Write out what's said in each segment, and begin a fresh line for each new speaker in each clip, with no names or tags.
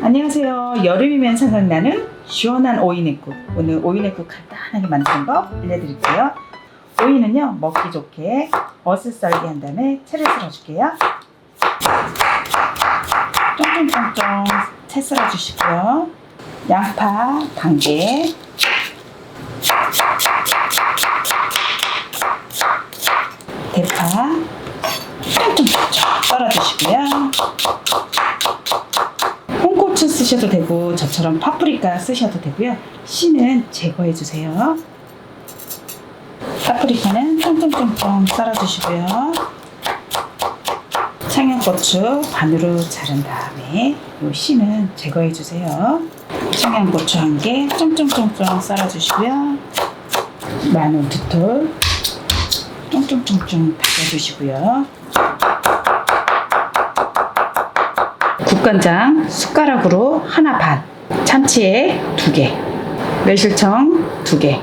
안녕하세요. 여름이면 생각나는 시원한 오이냉국. 오늘 오이냉국 간단하게 만드는 법 알려드릴게요. 오이는요 먹기 좋게 어슷 썰기 한 다음에 채를 썰어줄게요. 쫑쫑쫑쫑 채 썰어주시고요. 양파 반 개, 대파 쫑쫑쫑쫑 썰어주시고요. 쓰셔도 되고 저처럼 파프리카 쓰셔도 되고요. 씨는 제거해 주세요. 파프리카는 쫑쫑쫑쫑 썰어주시고요. 청양고추 반으로 자른 다음에 이 씨는 제거해 주세요. 청양고추 한 개 쫑쫑쫑쫑 썰어주시고요. 마늘 두톨 쫑쫑쫑쫑 다져주시고요. 국간장 숟가락으로 하나 반, 참치액 두 개, 매실청 두 개,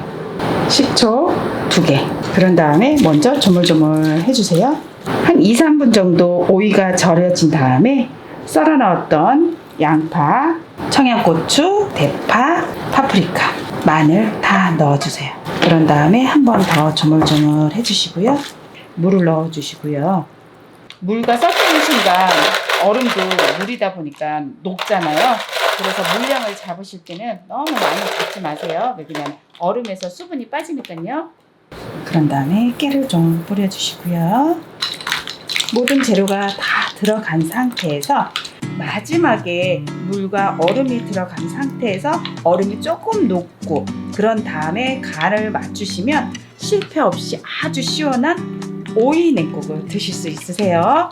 식초 두 개. 그런 다음에 먼저 조물조물 해주세요. 한 2, 3분 정도 오이가 절여진 다음에 썰어 넣었던 양파, 청양고추, 대파, 파프리카, 마늘 다 넣어주세요. 그런 다음에 한 번 더 조물조물 해주시고요. 물을 넣어주시고요. 물과 섞이는 순간 얼음도 물이다 보니까 녹잖아요. 그래서 물량을 잡으실 때는 너무 많이 잡지 마세요. 왜냐면 얼음에서 수분이 빠지니까요. 그런 다음에 깨를 좀 뿌려주시고요. 모든 재료가 다 들어간 상태에서 마지막에 물과 얼음이 들어간 상태에서 얼음이 조금 녹고 그런 다음에 간을 맞추시면 실패 없이 아주 시원한 오이 냉국을 드실 수 있으세요.